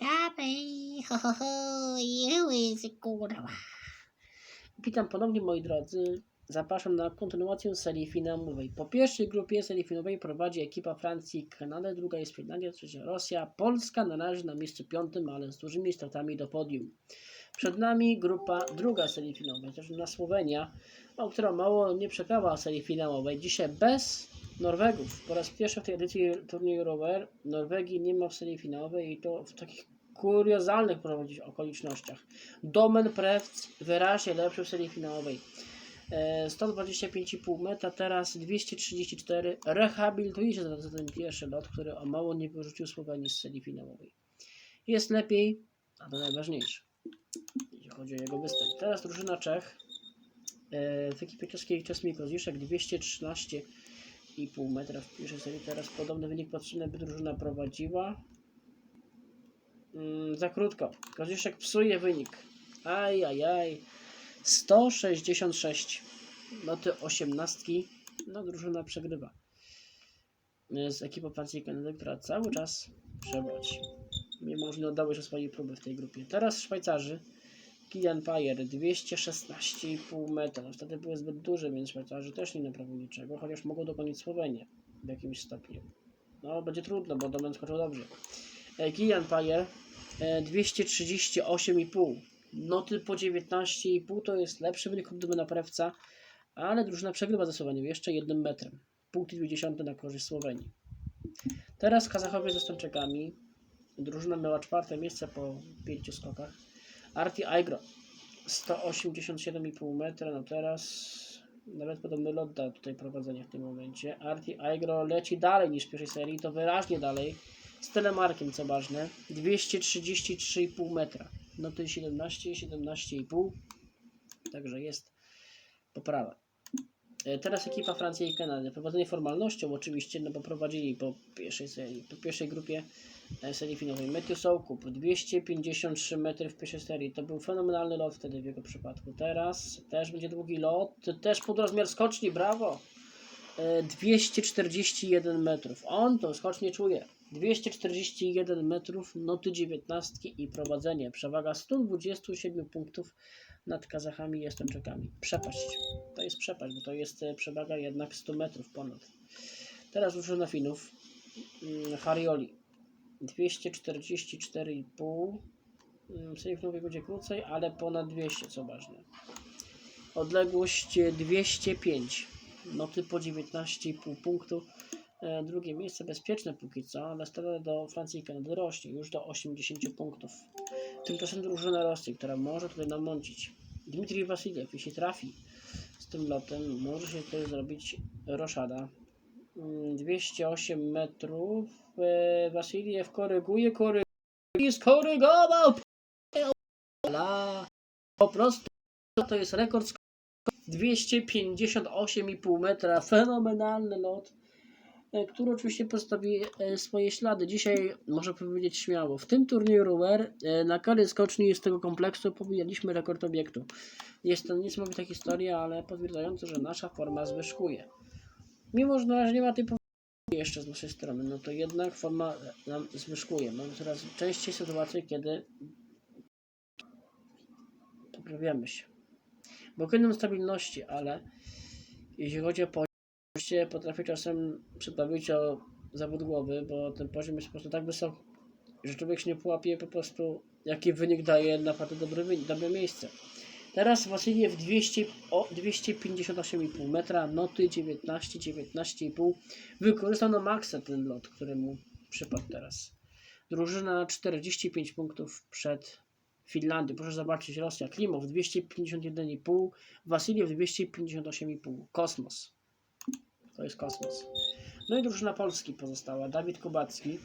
Dalej, ho, ho, ho, i łysy kurwa. Witam ponownie moi drodzy. Zapraszam na kontynuację serii finałowej. Po pierwszej grupie serii finałowej prowadzi ekipa Francji i Kanady, druga jest Finlandia, trzecia Rosja. Polska na na miejscu piątym, ale z dużymi stratami do podium. Przed nami grupa druga serii finałowej, też na Słowenia, o, która mało nie przegrała serii finałowej. Dzisiaj bez Norwegów. Po raz pierwszy w tej edycji turnieju rower Norwegii nie ma w serii finałowej i to w takich kuriozalnych okolicznościach. Domen Prewc wyraźnie lepszy w serii finałowej. E, 125,5 metra, teraz 234. Rehabilituje się za ten pierwszy lot, który o mało nie wyrzucił Słowenii z serii finałowej. Jest lepiej, a to najważniejsze, jeśli chodzi o jego występ. Teraz drużyna Czech e, w ekipie czeskiej Czesmiko Ziszek 213 2,5 metra. Wpiszę sobie teraz podobny wynik potrzebny, by drużyna prowadziła. Mm, za krótko. Koziszek psuje wynik. Aj, aj, aj. 166. Noty 18. No, drużyna przegrywa. Y, z ekipą Francji i która cały czas przebrać. Mimo, że nie oddały się swojej próby w tej grupie. Teraz Szwajcarzy. Kilian Pajer 216,5 metra. Wtedy były zbyt duże, więc Szwajcarzy też nie naprawią niczego, chociaż mogą dogonić Słowenię w jakimś stopniu. No, będzie trudno, bo Domen skoczył dobrze. E, Kilian Pajer e, 238,5. Noty po 19,5 to jest lepszy wynik od Domena Prewca, ale drużyna przegrywa ze Słowenią jeszcze jednym metrem. Punkt 20 na korzyść Słowenii. Teraz Kazachowie z Estończykami. Drużyna miała czwarte miejsce po pięciu skokach. Arti Aigro 187,5 metra, no teraz nawet podobny lot da tutaj prowadzenie w tym momencie. Arti Aigro leci dalej niż w pierwszej serii, to wyraźnie dalej. Z telemarkiem, co ważne, 233,5 metra. No to 17, 17,5. Także jest poprawa. E, Teraz ekipa Francji i Kanady. Prowadzenie formalnością oczywiście, no bo prowadzili po pierwszej serii, po pierwszej grupie e, serii finałowej. Matthew Soukup 253 metry w pierwszej serii. To był fenomenalny lot wtedy w jego przypadku. Teraz też będzie długi lot, też podrozmiar skoczni, brawo! E, 241 metrów. On to skocznie czuje. 241 metrów, noty 19 i prowadzenie. Przewaga 127 punktów nad Kazachami i Estończykami. Przepaść. To jest przepaść, bo to jest e, przewaga jednak 100 metrów ponad. Teraz drużyna Finów. Mm, Harioli. 244,5. Mm, finałowej będzie krócej, ale ponad 200, co ważne. Odległość e, 205. Noty po 19,5 punktu. E, Drugie miejsce bezpieczne póki co, ale stale do Francji i Kanady rośnie, już do 80 punktów. Tymczasem drużyna Rosji, która może tutaj namącić. Dmitrij Wasiliew, jeśli trafi z tym lotem, może się tutaj zrobić roszada. Mm, 208 metrów. E, Wasiliew koryguje, koryguje skorygował. Po prostu to jest rekord 258,5 metra. Fenomenalny lot który oczywiście pozostawi e, swoje ślady. Dzisiaj można powiedzieć śmiało, w tym turnieju rower e, na kary skoczni z tego kompleksu pobijaliśmy rekord obiektu. Jest to niesamowita historia, ale potwierdzająca, że nasza forma zwyżkuje. Mimo, że nie ma tej jeszcze z naszej strony, no to jednak forma nam zwyżkuje. Mamy coraz częściej sytuacje, kiedy poprawiamy się. Blokuję stabilności, ale jeśli chodzi o poziom, Oczywiście potrafię czasem przyprawić o zawód głowy, bo ten poziom jest po prostu tak wysoki, że człowiek się nie połapie po prostu, jaki wynik daje naprawdę wynik, dobre miejsce. Teraz Wasiliew 200, o 258,5 metra, noty 19, 19,5. Wykorzystał na maksa ten lot, który mu przypadł teraz. Drużyna 45 punktów przed Finlandią. Proszę zobaczyć, Rosja, Klimow 251,5, Wasiliew 258,5. Kosmos. To jest kosmos. No i drużyna Polski pozostała. Dawid Kubacki,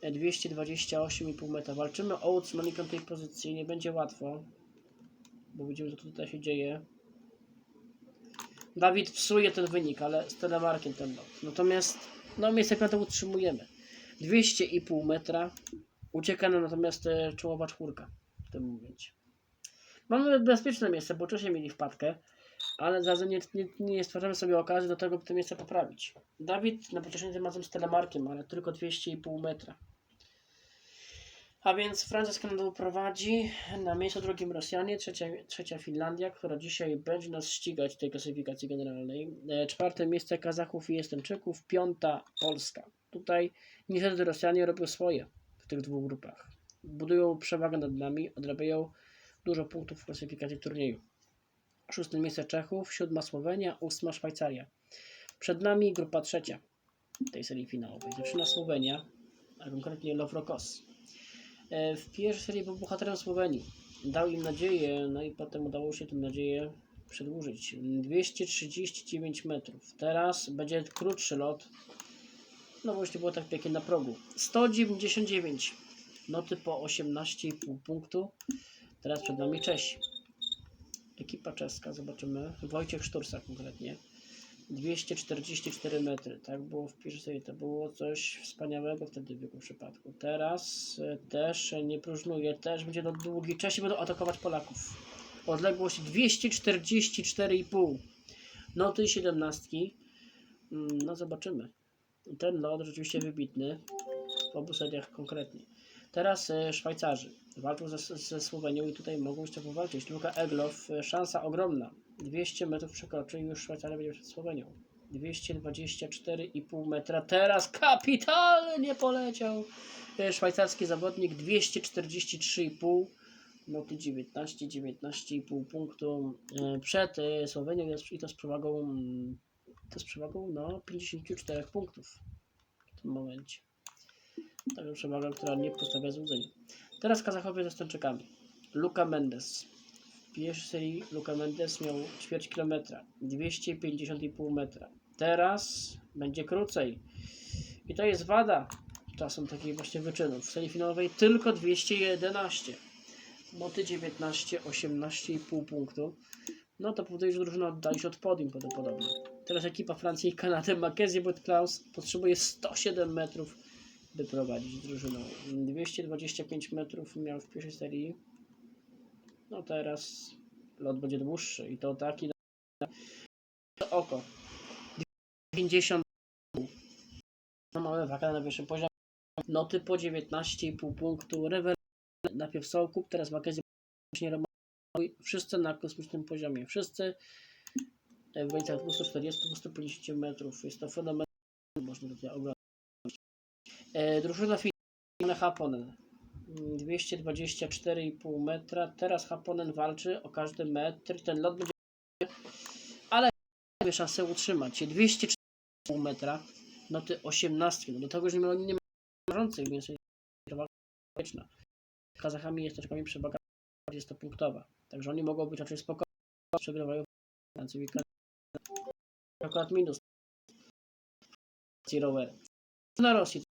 e, 228,5 metra. Walczymy o utrzymanie piątej pozycji. Nie będzie łatwo, bo widzimy, co tutaj się dzieje. Dawid psuje ten wynik, ale z telemarkiem ten lot. Natomiast, no miejsce piąte utrzymujemy. 200,5 metra. Ucieka nam natomiast e, czołowa czwórka w tym momencie. Mamy bezpieczne miejsce, bo wcześniej mieli wpadkę ale zarazem nie, nie, nie stwarzamy sobie okazji do tego, by to miejsce poprawić. Dawid na tym razem z telemarkiem, ale tylko 200,5 metra. A więc Francja Kanadą prowadzi, na miejscu drugim Rosjanie, trzecia, trzecia Finlandia, która dzisiaj będzie nas ścigać w tej klasyfikacji generalnej. E, Czwarte miejsce Kazachów i Estończyków, piąta Polska. Tutaj niestety Rosjanie robią swoje w tych dwóch grupach. Budują przewagę nad nami, odrabiają dużo punktów w klasyfikacji turnieju. Szóste miejsce Czechów, siódma Słowenia, ósma Szwajcaria. Przed nami grupa trzecia tej serii finałowej. Zaczyna Słowenia, a konkretnie Lofrokos. E, W pierwszej serii był bohaterem Słowenii. Dał im nadzieję, no i potem udało się tę nadzieję przedłużyć. 239 metrów. Teraz będzie krótszy lot. No właśnie było tak pięknie na progu. 199. Noty po 18,5 punktu. Teraz przed nami Czesi. Ekipa czeska, zobaczymy. Wojciech Sztursa konkretnie. 244 metry. Tak było w pierwszej. To było coś wspaniałego wtedy w jego przypadku. Teraz e, też nie próżnuje. Też będzie to długi. Czesi będą atakować Polaków. Odległość 244,5. Noty 17. Mm, No zobaczymy. Ten lot rzeczywiście wybitny. W obu seriach konkretnie. Teraz e, Szwajcarzy walczą ze, ze Słowenią i tutaj mogą jeszcze powalczyć. Luka Eglow, e, szansa ogromna. 200 metrów przekroczy i już Szwajcaria będzie przed Słowenią. 224,5 metra. Teraz kapitalnie poleciał e, szwajcarski zawodnik. 243,5 noty 19, 19,5 punktu przed Słowenią i to z przewagą mm, to z przewagą no 54 punktów w tym momencie. Taka przewaga, która nie postawia złudzeń. Teraz Kazachowie ze Estończykami. Luka Mendes. W pierwszej serii Luka Mendes miał ćwierć kilometra, 250,5 metra. Teraz będzie krócej. I to jest wada czasem takich właśnie wyczynów. W serii finałowej tylko 211. Noty 19, 18,5 punktu. No to powoduje, że drużyna oddali się od podium. Teraz ekipa Francji i Kanady, Mackenzie Klaus potrzebuje 107 metrów, by prowadzić drużyną. 225 metrów miał w pierwszej serii. No teraz lot będzie dłuższy i to taki na oko. 50 no małe waka na wyższym poziomie. Noty po 19,5 punktu. Rewel najpierw Sołkup, teraz Mackenzie właśnie Roman- Wszyscy na kosmicznym poziomie. Wszyscy w granicach 240-250 metrów. Jest to fenomen. Można tutaj oglądać. E, drużyna finalna Haponen. Mm, 224,5 metra. Teraz Haponen walczy o każdy metr. Ten lot będzie. Ale mamy szansę utrzymać się. 204,5 metra. Noty 18. No do tego, że ma, nie ma marzących, więc jest przewaga społeczna. Kazachami jest troszkę przewaga 40-punktowa. Także oni mogą być raczej spokojni. Przegrywają. Akurat minus. Rower. Na Rosji.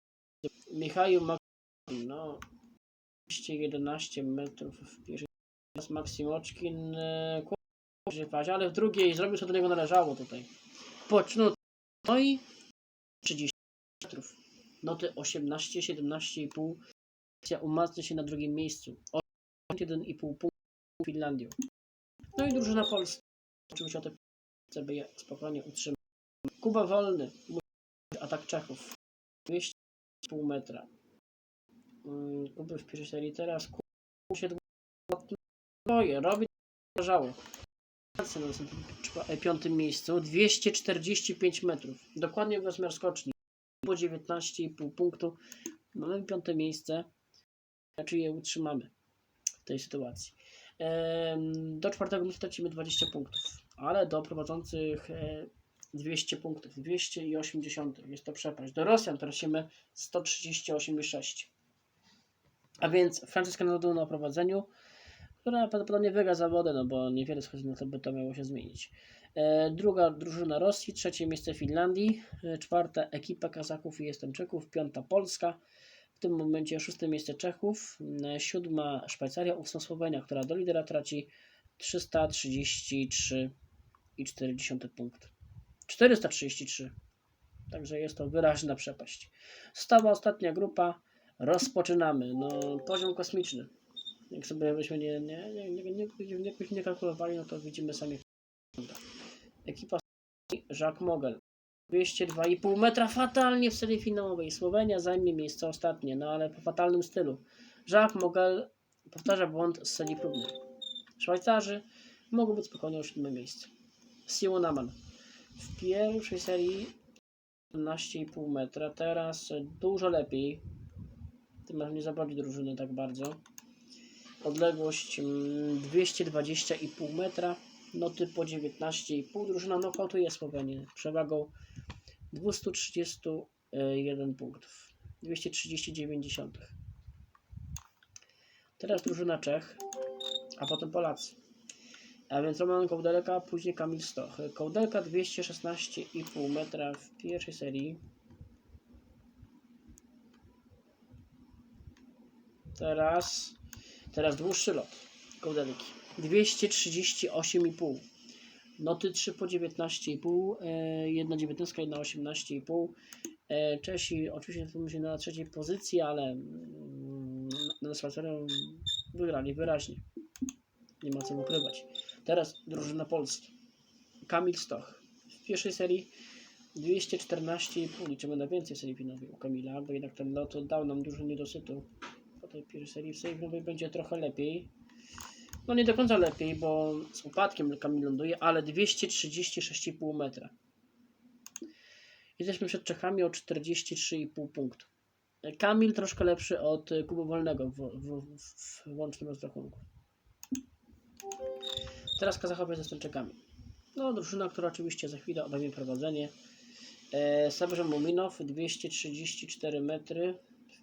Michał Maksim, no 211 metrów w pierwszej. Teraz Maksimoczkin e, paść, ale w drugiej zrobił co do niego należało tutaj. Pocznut. No i 30 metrów. Noty 18, 17,5. Francja umacnia się na drugim miejscu. 1,5 punktu Finlandią. No i drużyna Polska. Oczywiście o te żeby je spokojnie utrzymać. Kuba wolny. Atak Czechów. 200,5 metra. Mm, Kuby w pierwszej teraz. Kuba się boje. Robi. Francja na e, piątym miejscu. 245 metrów. Dokładnie w rozmiar skoczni. Po 19,5 punktu. Mamy piąte miejsce. Czy je utrzymamy w tej sytuacji. Do czwartego miejsca tracimy 20 punktów, ale do prowadzących e, 200 punktów, 280 jest to przepaść. Do Rosjan tracimy 138,6. A więc Francja z Kanadą na prowadzeniu, która prawdopodobnie wygra zawody, no bo niewiele schodzi na to, by to miało się zmienić. E, Druga drużyna Rosji, trzecie miejsce Finlandii, e, czwarta ekipa Kazaków i Estończyków, piąta Polska, w tym momencie szóste miejsce Czechów, e, siódma Szwajcaria, ósma Słowenia, która do lidera traci 333,4 punkt. 433. Także jest to wyraźna przepaść. Stała ostatnia grupa. Rozpoczynamy. No, poziom kosmiczny. Jak sobie byśmy nie, nie, nie, nie, nie, nie, nie, kalkulowali, no to widzimy sami. Ekipa Jacques Mogel. 202,5 metra fatalnie w serii finałowej. Słowenia zajmie miejsce ostatnie, no ale po fatalnym stylu. Jacques Mogel powtarza błąd z serii próbnej. Szwajcarzy mogą być spokojnie o siódme miejsce. Simon Aman w pierwszej serii 12,5 metra, teraz dużo lepiej. Tym razem nie zaboli drużyny tak bardzo. Odległość mm, 220,5 metra, noty po 19,5. Drużyna nokautuje Słowenię przewagą 231 punktów. 239. Teraz drużyna Czech, a potem Polacy. A więc Roman Kołdeleka, później Kamil Stoch. Kołdelka 216,5 metra w pierwszej serii. Teraz, teraz dłuższy lot Kołdeleki. 238,5. Noty 3 po 19,5, e, jedna 19, jedna 18,5. E, Czesi oczywiście są się na trzeciej pozycji, ale mm, na Szwajcarią wygrali wyraźnie. Nie ma co ukrywać. Teraz drużyna Polski. Kamil Stoch. W pierwszej serii 214,5. Liczymy na więcej serii finałowej u Kamila, bo jednak ten lot dał nam dużo niedosytu. Po tej pierwszej serii w serii finałowej będzie trochę lepiej. No nie do końca lepiej, bo z upadkiem Kamil ląduje, ale 236,5 metra. Jesteśmy przed Czechami o 43,5 punktu. Kamil troszkę lepszy od Kuby Wolnego w, w, w łącznym rozrachunku. Teraz Kazachowie ze Estończykami. No, drużyna, która oczywiście za chwilę obejmie prowadzenie. E, Sabrze Muminow 234 metry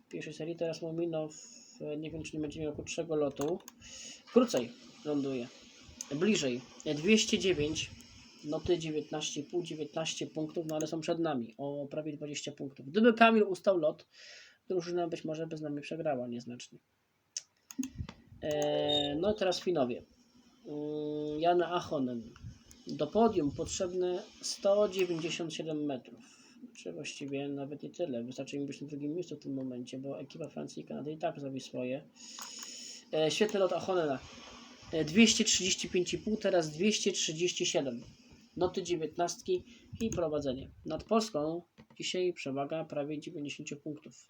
w pierwszej serii. Teraz Muminow e, nie wiem, czy nie będzie miał krótszego lotu. Krócej ląduje. Bliżej. E, 209 noty 19,5, 19 punktów, no ale są przed nami o prawie 20 punktów. Gdyby Kamil ustał lot, drużyna być może by z nami przegrała nieznacznie. E, no i teraz Finowie. Mm, Jan Achonen. Do podium potrzebne 197 metrów. Czy właściwie nawet nie tyle. Wystarczy im być na drugim miejscu w tym momencie, bo ekipa Francji i Kanady i tak zrobi swoje. E, świetny lot Achonena. E, 235,5, teraz 237. Noty 19 i prowadzenie. Nad Polską dzisiaj przewaga prawie 90 punktów.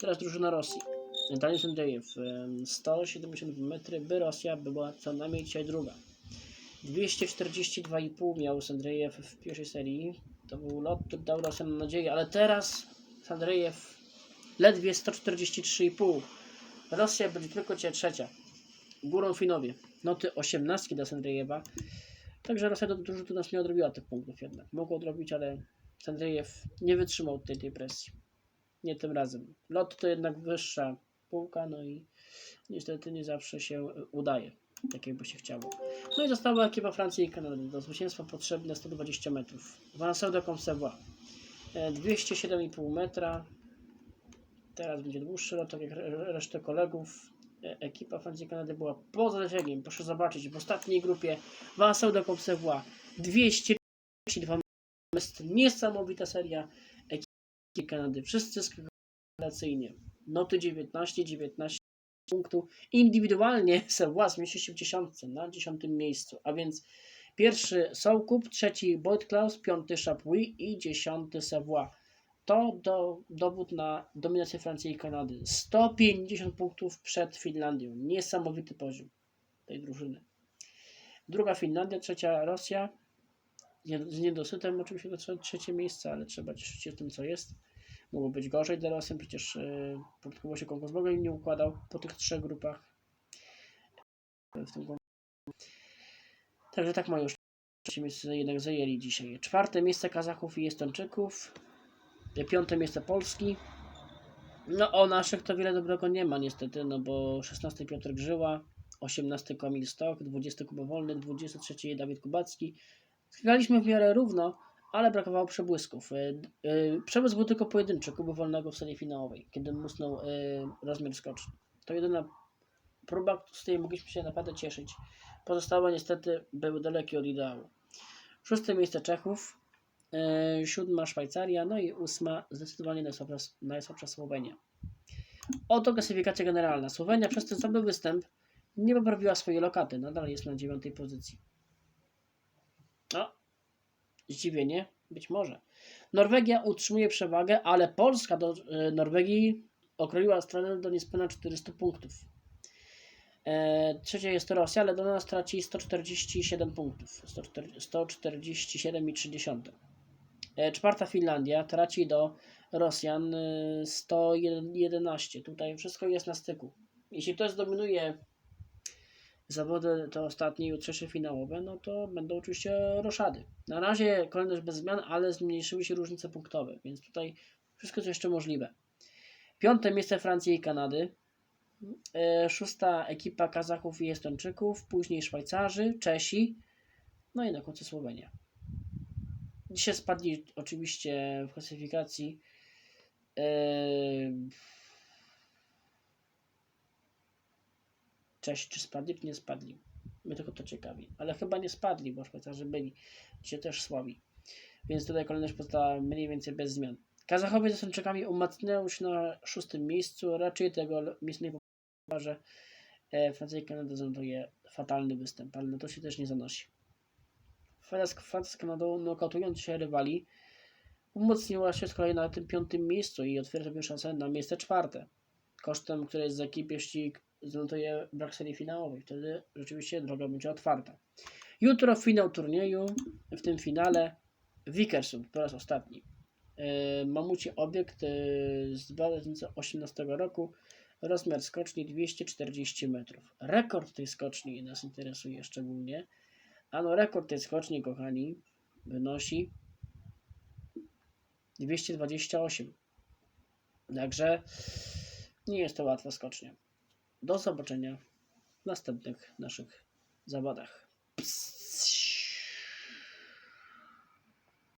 Teraz drużyna Rosji. Daniel Sędziejew 172 metry, by Rosja była co najmniej dzisiaj druga. 242,5 miał Sędrzejew w pierwszej serii. To był lot, który dał Rosjan nadzieję, ale teraz Sędrzejew ledwie 143,5. Rosja będzie tylko cię trzecia. Górą Finowie. Noty 18 dla Sędrzejewa. Także Rosja dużo tu nas nie odrobiła tych punktów jednak. Mogła odrobić, ale Sędrzejew nie wytrzymał tej, tej presji. Nie tym razem. Lot to jednak wyższa no i niestety nie zawsze się y, udaje, tak jakby się chciało. No i została ekipa Francji i Kanady. Do zwycięstwa potrzebne 120 metrów. Vincent de Concevois. E, 207,5 metra. Teraz będzie dłuższy lot, tak jak re- resztę kolegów. E, Ekipa Francji i Kanady była poza zasięgiem. Proszę zobaczyć, w ostatniej grupie Vincent de Concevois 232 metra. Jest niesamowita seria ekipy Kanady. Wszyscy skalacyjnie. Noty 19, 19 punktu. Indywidualnie Savoie zmieści się w dziesiątce, na dziesiątym miejscu. A więc pierwszy Soukup, trzeci Boyd Klaus, piąty Chapuis i dziesiąty Savoie. To do, dowód na dominację Francji i Kanady. 150 punktów przed Finlandią. Niesamowity poziom tej drużyny. Druga Finlandia, trzecia Rosja. Z niedosytem oczywiście to trze- trzecie miejsce, ale trzeba cieszyć się tym, co jest. Mogło być gorzej dla Rosjan, przecież yy, punktowo się konkurs w ogóle nie układał po tych trzech grupach. W tym Także tak mają już trzecie miejsce jednak zajęli dzisiaj. Czwarte miejsce Kazachów i Estończyków. Piąte miejsce Polski. No o naszych to wiele dobrego nie ma niestety, no bo 16 Piotr Grzyła, 18 Kamil Stok, 20 Kuba Wolny, 23 Dawid Kubacki. Graliśmy w miarę równo, ale brakowało przebłysków. Y, y, Przebłysk był tylko pojedynczy Kuby Wolnego w serii finałowej, kiedy musnął y, rozmiar skoczny. To jedyna próba, z której mogliśmy się naprawdę cieszyć. Pozostałe niestety były dalekie od ideału. Szóste miejsce Czechów, siódma Szwajcaria, no i ósma zdecydowanie najsłabsza, najsłabsza Słowenia. Oto klasyfikacja generalna. Słowenia przez ten słaby występ nie poprawiła swojej lokaty, nadal jest na dziewiątej pozycji. O, zdziwienie. Być może. Norwegia utrzymuje przewagę, ale Polska do e, Norwegii okroiła stronę do niespełna 400 punktów. E, Trzecia jest to Rosja, ale do nas traci 147 punktów. 147,3. E, Czwarta Finlandia traci do Rosjan e, 111. Tutaj wszystko jest na styku. Jeśli ktoś zdominuje zawody te ostatnie jutrzejsze finałowe, no to będą oczywiście roszady. Na razie kolejność bez zmian, ale zmniejszyły się różnice punktowe, więc tutaj wszystko jest jeszcze możliwe. Piąte miejsce Francji i Kanady. E, Szósta ekipa Kazachów i Estończyków, później Szwajcarzy, Czesi, no i na końcu Słowenia. Dzisiaj spadli oczywiście w klasyfikacji. e, Cześć, czy spadli, czy nie spadli? Mnie tylko to ciekawi. Ale chyba nie spadli, bo Szwajcarzy byli dzisiaj też słabi. Więc tutaj kolejność pozostała mniej więcej bez zmian. Kazachowie z Estończykami umacniają się na szóstym miejscu. Raczej tego miejsca nie popada, że e, Francja i Kanada zanotuje fatalny występ, ale na to się też nie zanosi. Francja z Kanadą, nokautując się rywali, umocniła się z kolei na tym piątym miejscu i otwiera sobie szansę na miejsce czwarte. Kosztem, które jest za ekip, jeśli zanotuje brak serii finałowej. Wtedy rzeczywiście droga będzie otwarta. Jutro finał turnieju. W tym finale Wikersund po raz ostatni. Yy, Mamuci obiekt yy, z 2018 roku. Rozmiar skoczni 240 metrów. Rekord tej skoczni nas interesuje szczególnie. Ano rekord tej skoczni, kochani, wynosi 228. Także nie jest to łatwa skocznia. Do zobaczenia w następnych naszych zawodach. Ps.